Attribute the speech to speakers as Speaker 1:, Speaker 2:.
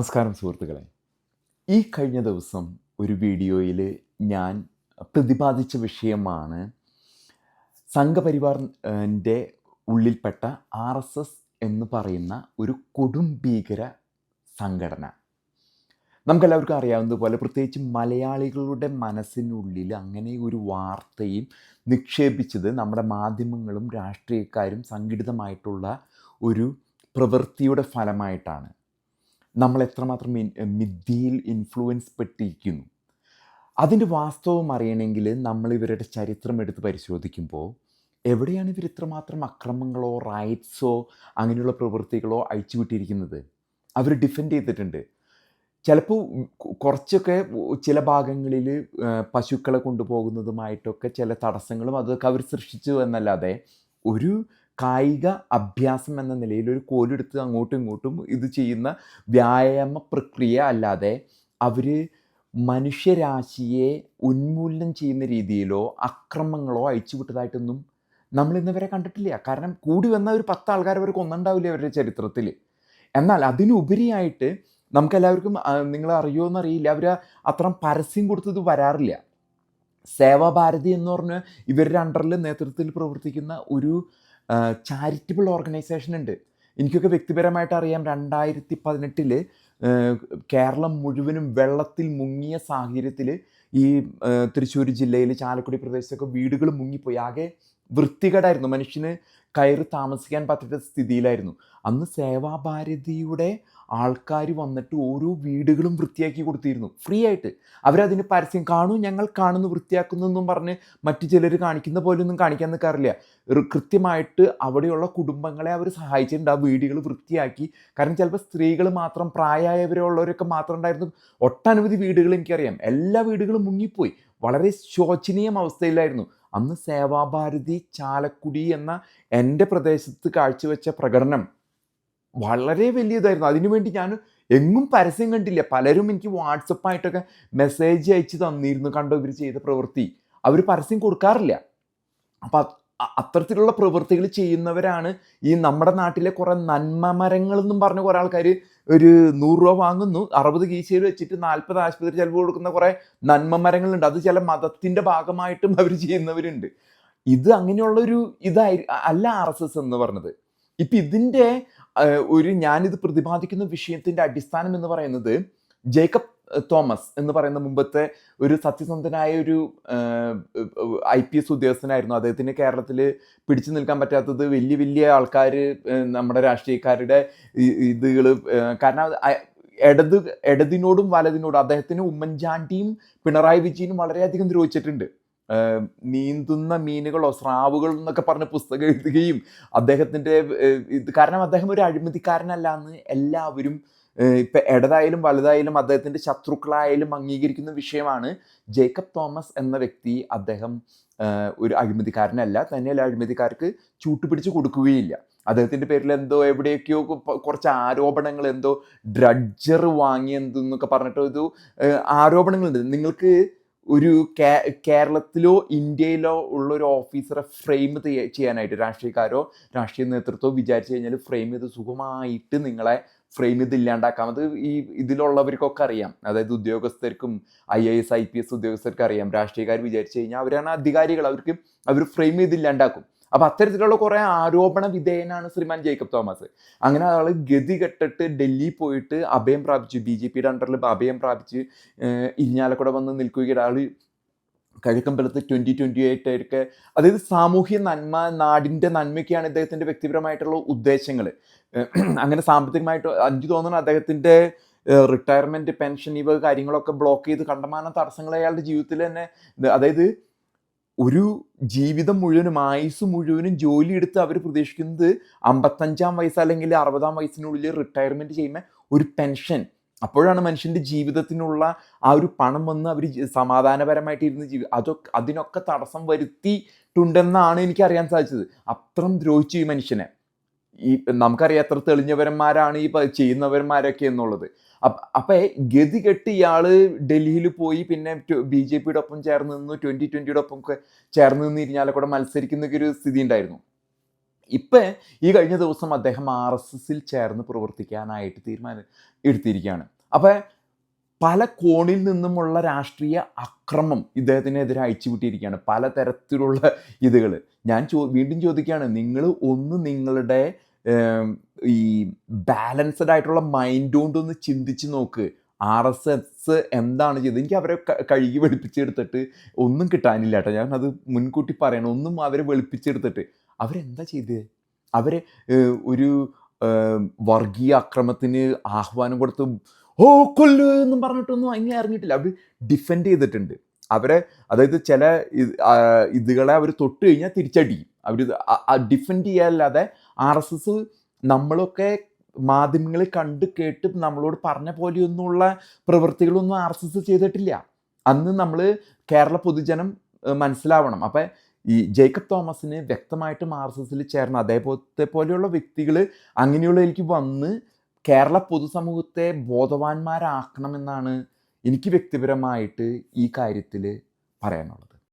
Speaker 1: നമസ്കാരം സുഹൃത്തുക്കളെ. ഈ കഴിഞ്ഞ ദിവസം ഒരു വീഡിയോയിൽ ഞാൻ പ്രതിപാദിച്ച വിഷയമാണ് സംഘപരിവാറിന്റെ ഉള്ളിൽപ്പെട്ട ആർ എസ് എസ് എന്ന് പറയുന്ന ഒരു കൊടും ഭീകര സംഘടന. നമുക്കെല്ലാവർക്കും അറിയാവുന്നതുപോലെ പ്രത്യേകിച്ച് മലയാളികളുടെ മനസ്സിനുള്ളിൽ അങ്ങനെ ഒരു വാർത്തയും നിക്ഷേപിച്ചത് നമ്മുടെ മാധ്യമങ്ങളും രാഷ്ട്രീയക്കാരും സംഘടിതമായിട്ടുള്ള ഒരു പ്രവൃത്തിയുടെ ഫലമായിട്ടാണ്. നമ്മൾ എത്രമാത്രം മിഥ്യയിൽ ഇൻഫ്ലുവൻസ് പെട്ടിരിക്കുന്നു. അതിന്റെ വാസ്തവം അറിയണമെങ്കിൽ നമ്മൾ ഇവരുടെ ചരിത്രം എടുത്ത് പരിശോധിക്കുമ്പോൾ എവിടെയാണ് ഇവർ ഇത്രമാത്രം അക്രമങ്ങളോ റൈറ്റ്സോ അങ്ങനെയുള്ള പ്രവൃത്തികളോ അഴിച്ചുവിട്ടിരിക്കുന്നത്? അവർ ഡിഫെൻഡ് ചെയ്തിട്ടുണ്ട്. ചിലപ്പോൾ കുറച്ചൊക്കെ ചില ഭാഗങ്ങളിൽ പശുക്കളെ കൊണ്ടുപോകുന്നതുമായിട്ടൊക്കെ ചില തടസ്സങ്ങളും അതൊക്കെ അവർ സൃഷ്ടിച്ചു എന്നല്ലാതെ ഒരു കായിക അഭ്യാസം എന്ന നിലയിൽ ഒരു കോലെടുത്ത് അങ്ങോട്ടും ഇങ്ങോട്ടും ഇത് ചെയ്യുന്ന വ്യായാമ പ്രക്രിയ അല്ലാതെ അവർ മനുഷ്യരാശിയെ ഉന്മൂലനം ചെയ്യുന്ന രീതിയിലോ അക്രമങ്ങളോ അയച്ചുവിട്ടതായിട്ടൊന്നും നമ്മൾ ഇന്നവരെ കണ്ടിട്ടില്ല. കാരണം കൂടി വന്ന ഒരു പത്ത് ആൾക്കാർ അവർ കൊന്നുണ്ടാവില്ല അവരുടെ ചരിത്രത്തിൽ. എന്നാൽ അതിനുപരിയായിട്ട് നമുക്കെല്ലാവർക്കും നിങ്ങൾ അറിയുമോ എന്നറിയില്ല. അവർ അത്രയും പരസ്യം കൊടുത്തത് വരാറില്ല. സേവാഭാരതി എന്ന് പറഞ്ഞ് ഇവരുടെ അണ്ടറിൽ നേതൃത്വത്തിൽ പ്രവർത്തിക്കുന്ന ഒരു ചാരിറ്റബിൾ ഓർഗനൈസേഷൻ ഉണ്ട്. എനിക്കൊക്കെ വ്യക്തിപരമായിട്ട് അറിയാം രണ്ടായിരത്തി പതിനെട്ടിൽ കേരളം മുഴുവനും വെള്ളത്തിൽ മുങ്ങിയ സാഹചര്യത്തിൽ ഈ തൃശ്ശൂർ ജില്ലയിൽ ചാലക്കുടി പ്രദേശത്തൊക്കെ വീടുകൾ മുങ്ങിപ്പോയി. ആകെ വൃത്തികേടായിരുന്നു. മനുഷ്യന് കയറി താമസിക്കാൻ പറ്റാത്ത സ്ഥിതിയിലായിരുന്നു. അന്ന് സേവാഭാരതിയുടെ ആൾക്കാർ വന്നിട്ട് ഓരോ വീടുകളും വൃത്തിയാക്കി കൊടുത്തിരുന്നു. ഫ്രീ ആയിട്ട്. അവരതിന് പരസ്യം കാണൂ ഞങ്ങൾ കാണുന്നു വൃത്തിയാക്കുന്നു എന്നും പറഞ്ഞ് മറ്റു ചിലർ കാണിക്കുന്ന പോലെ ഒന്നും കാണിക്കാൻ നിൽക്കാറില്ല കൃത്യമായിട്ട് അവിടെയുള്ള കുടുംബങ്ങളെ അവർ സഹായിച്ചിട്ടുണ്ട്. ആ വീടുകൾ വൃത്തിയാക്കി. കാരണം ചിലപ്പോൾ സ്ത്രീകൾ മാത്രം പ്രായമായവരുള്ളവരൊക്കെ മാത്രം ഉണ്ടായിരുന്നു. ഒട്ടനവധി വീടുകൾ എനിക്കറിയാം. എല്ലാ വീടുകളും മുങ്ങിപ്പോയി. വളരെ ശോചനീയം അവസ്ഥയിലായിരുന്നു. അന്ന് സേവാഭാരതി ചാലക്കുടി എന്ന എന്റെ പ്രദേശത്ത് കാഴ്ചവെച്ച പ്രകടനം വളരെ വലിയതായിരുന്നു. അതിനുവേണ്ടി ഞാൻ എങ്ങും പരസ്യം കണ്ടില്ല. പലരും എനിക്ക് വാട്സപ്പായിട്ടൊക്കെ മെസ്സേജ് അയച്ച് തന്നിരുന്നു. കണ്ടോ ഇവർ ചെയ്ത പ്രവൃത്തി. അവർ പരസ്യം കൊടുക്കാറില്ല. അപ്പം അത്തരത്തിലുള്ള പ്രവൃത്തികൾ ചെയ്യുന്നവരാണ് ഈ നമ്മുടെ നാട്ടിലെ കുറേ നന്മ മരങ്ങൾ എന്നും പറഞ്ഞ കുറേ ആൾക്കാർ ഒരു നൂറ് രൂപ വാങ്ങുന്നു. അറുപത് കീശയിൽ വെച്ചിട്ട് നാൽപ്പത് ആശുപത്രി ചിലവ് കൊടുക്കുന്ന കുറേ നന്മ മരങ്ങളുണ്ട്. അത് ചില മതത്തിന്റെ ഭാഗമായിട്ടും അവർ ചെയ്യുന്നവരുണ്ട്. ഇത് അങ്ങനെയുള്ളൊരു ഇതായി അല്ല ആർ എസ് എസ് എന്ന് പറഞ്ഞത്. ഇപ്പം ഇതിന്റെ ഒരു ഞാനിത് പ്രതിപാദിക്കുന്ന വിഷയത്തിന്റെ അടിസ്ഥാനം എന്ന് പറയുന്നത് ജേക്കബ് തോമസ് എന്ന് പറയുന്ന മുമ്പത്തെ ഒരു സത്യസന്ധനായ ഒരു ഐ പി എസ് ഉദ്യോഗസ്ഥനായിരുന്നു. അദ്ദേഹത്തിന് കേരളത്തിൽ പിടിച്ചു നിൽക്കാൻ പറ്റാത്തത് വലിയ വലിയ ആൾക്കാർ നമ്മുടെ രാഷ്ട്രീയക്കാരുടെ ഇതുകൾ കാരണം ഇടത് ഇടതിനോടും വലതിനോടും അദ്ദേഹത്തിന് ഉമ്മൻചാണ്ടിയും പിണറായി വിജയനും വളരെയധികം ദ്രോഹിച്ചിട്ടുണ്ട്. നീന്തുന്ന മീനുകളോ സ്രാവുകളോ എന്നൊക്കെ പറഞ്ഞ് പുസ്തകം എഴുതുകയും അദ്ദേഹത്തിന്റെ ഇത് കാരണം അദ്ദേഹം ഒരു അഴിമതിക്കാരനല്ല എന്ന് എല്ലാവരും ഇപ്പം ഇടതായാലും വലുതായാലും അദ്ദേഹത്തിന്റെ ശത്രുക്കളായാലും അംഗീകരിക്കുന്ന വിഷയമാണ് ജേക്കബ് തോമസ് എന്ന വ്യക്തി അദ്ദേഹം ഒരു അഴിമതിക്കാരനല്ല. തന്നെയല്ല അഴിമതിക്കാർക്ക് ചൂട്ടുപിടിച്ച് കൊടുക്കുകയില്ല. അദ്ദേഹത്തിന്റെ പേരിൽ എന്തോ എവിടെയൊക്കെയോ കുറച്ച് ആരോപണങ്ങൾ എന്തോ ഡ്രഡ്ജർ വാങ്ങി എന്തെന്നൊക്കെ പറഞ്ഞിട്ട് ഒരു ആരോപണങ്ങളുണ്ട്. നിങ്ങൾക്ക് ഒരു കേരളത്തിലോ ഇന്ത്യയിലോ ഉള്ള ഒരു ഓഫീസറെ ഫ്രെയിം ചെയ്യാനായിട്ട് രാഷ്ട്രീയക്കാരോ രാഷ്ട്രീയ നേതൃത്വമോ വിചാരിച്ചു കഴിഞ്ഞാൽ ഫ്രെയിം ചെയ്ത് സുഖമായിട്ട് നിങ്ങളെ ഫ്രെയിം ഇത് ഇല്ലാണ്ടാക്കാം. അത് ഈ ഇതിലുള്ളവർക്കൊക്കെ അറിയാം. അതായത് ഉദ്യോഗസ്ഥർക്കും I A S I P S ഉദ്യോഗസ്ഥർക്ക് അറിയാം. രാഷ്ട്രീയക്കാർ വിചാരിച്ചു കഴിഞ്ഞാൽ അവരാണ് അധികാരികൾ. അവർക്ക് അവർ ഫ്രെയിം ഇത് ഇല്ലാണ്ടാക്കും. അപ്പൊ അത്തരത്തിലുള്ള കുറെ ആരോപണ വിധേയനാണ് ശ്രീമാൻ ജേക്കബ് തോമസ്. അങ്ങനെ അയാൾ ഗതി കെട്ടിട്ട് ഡൽഹി പോയിട്ട് അഭയം പ്രാപിച്ചു. ബി ജെ പിയുടെ അണ്ടറിൽ അഭയം പ്രാപിച്ച് ഇരിഞ്ഞാലക്കുട വന്ന് നിൽക്കുകയാണ്. ആൾ കഴുക്കമ്പലത്ത് ട്വന്റി ട്വന്റി ഒക്കെ അതായത് സാമൂഹ്യ നന്മ നാടിന്റെ നന്മയ്ക്കാണ് ഇദ്ദേഹത്തിന്റെ വ്യക്തിപരമായിട്ടുള്ള ഉദ്ദേശങ്ങൾ അങ്ങനെ സാമ്പത്തികമായിട്ട് അഞ്ച് തോന്നുന്നു അദ്ദേഹത്തിന്റെ റിട്ടയർമെന്റ് പെൻഷൻ ഇവ കാര്യങ്ങളൊക്കെ ബ്ലോക്ക് ചെയ്ത് കണ്ടമാനം തടസ്സങ്ങൾ അയാളുടെ ജീവിതത്തിൽ തന്നെ അതായത് ഒരു ജീവിതം മുഴുവനും ആയുസ് മുഴുവനും ജോലി എടുത്ത് അവർ പ്രതീക്ഷിക്കുന്നത് അമ്പത്തഞ്ചാം വയസ്സ് അല്ലെങ്കിൽ അറുപതാം വയസ്സിനുള്ളിൽ റിട്ടയർമെന്റ് ചെയ്യുന്ന ഒരു പെൻഷൻ അപ്പോഴാണ് മനുഷ്യന്റെ ജീവിതത്തിനുള്ള ആ ഒരു പണം വന്ന് അവർ സമാധാനപരമായിട്ട് ഇരുന്ന് ജീവി അതൊക്കെ അതിനൊക്കെ തടസ്സം വരുത്തിയിട്ടുണ്ടെന്നാണ് എനിക്ക് അറിയാൻ സാധിച്ചത്. അത്രം ദ്രോഹിച്ചു ഈ മനുഷ്യനെ. ഈ നമുക്കറിയാം എത്ര തെളിഞ്ഞവരന്മാരാണ് ഈ ചെയ്യുന്നവന്മാരൊക്കെ എന്നുള്ളത്. അപ്പം ഗതി കെട്ട് ഇയാൾ ഡൽഹിയിൽ പോയി പിന്നെ ബി ജെ പിയുടെ ഒപ്പം ചേർന്ന് നിന്നു ട്വന്റി ട്വന്റിയുടെ ഒപ്പം ചേർന്ന് നിന്ന് ഇരിഞ്ഞാലക്കൂടെ മത്സരിക്കുന്ന ഒരു സ്ഥിതി ഉണ്ടായിരുന്നു ഇപ്പം ഈ കഴിഞ്ഞ ദിവസം അദ്ദേഹം ആർ എസ് എസിൽ ചേർന്ന് പ്രവർത്തിക്കാനായിട്ട് തീരുമാനം എടുത്തിരിക്കുകയാണ് അപ്പം പല കോണിൽ നിന്നുമുള്ള രാഷ്ട്രീയ അക്രമം ഇദ്ദേഹത്തിനെതിരെ അയച്ചുവിട്ടിരിക്കുകയാണ് പല തരത്തിലുള്ള ഇതുകൾ ഞാൻ ചോ വീണ്ടും ചോദിക്കുകയാണ് നിങ്ങൾ ഒന്ന് നിങ്ങളുടെ ഈ ബാലൻസ്ഡ് ആയിട്ടുള്ള മൈൻഡ് കൊണ്ടൊന്ന് ചിന്തിച്ച് നോക്ക്. ആർ എസ് എസ് എന്താണ് ചെയ്തത്? എനിക്ക് അവരെ കഴുകി വെളുപ്പിച്ചെടുത്തിട്ട് ഒന്നും കിട്ടാനില്ല കേട്ടോ. ഞാൻ അത് മുൻകൂട്ടി പറയണം. ഒന്നും അവരെ വെളുപ്പിച്ചെടുത്തിട്ട്. അവരെന്താ ചെയ്തത് അവരെ ഒരു വർഗീയ അക്രമത്തിന് ആഹ്വാനം കൊടുത്ത് ഓ കൊല്ലു എന്നും പറഞ്ഞിട്ടൊന്നും അങ്ങനെ ഇറങ്ങിയിട്ടില്ല അവർ ഡിഫെൻഡ് ചെയ്തിട്ടുണ്ട്. അവരെ അതായത് ചില ഇതുകളെ അവർ തൊട്ട് കഴിഞ്ഞാൽ തിരിച്ചടിക്കും അവർ ഡിഫെൻഡ് ചെയ്യാല്ലാതെ ആർ എസ് എസ് നമ്മളൊക്കെ മാധ്യമങ്ങളിൽ കണ്ട് കേട്ട് നമ്മളോട് പറഞ്ഞ പോലെയൊന്നുമുള്ള പ്രവൃത്തികളൊന്നും ആർ എസ് എസ് ചെയ്തിട്ടില്ല. അന്ന് നമ്മൾ കേരള പൊതുജനം മനസ്സിലാവണം. അപ്പം ഈ ജേക്കബ് തോമസിന് വ്യക്തമായിട്ടും ആർ എസ് എസിൽ ചേർന്ന അതേപോലത്തെ പോലെയുള്ള വ്യക്തികൾ അങ്ങനെയുള്ളതിലേക്ക് വന്ന് കേരള പൊതുസമൂഹത്തെ ബോധവാന്മാരാക്കണമെന്നാണ് എനിക്ക് വ്യക്തിപരമായിട്ട് ഈ കാര്യത്തിൽ പറയാനുള്ളത്.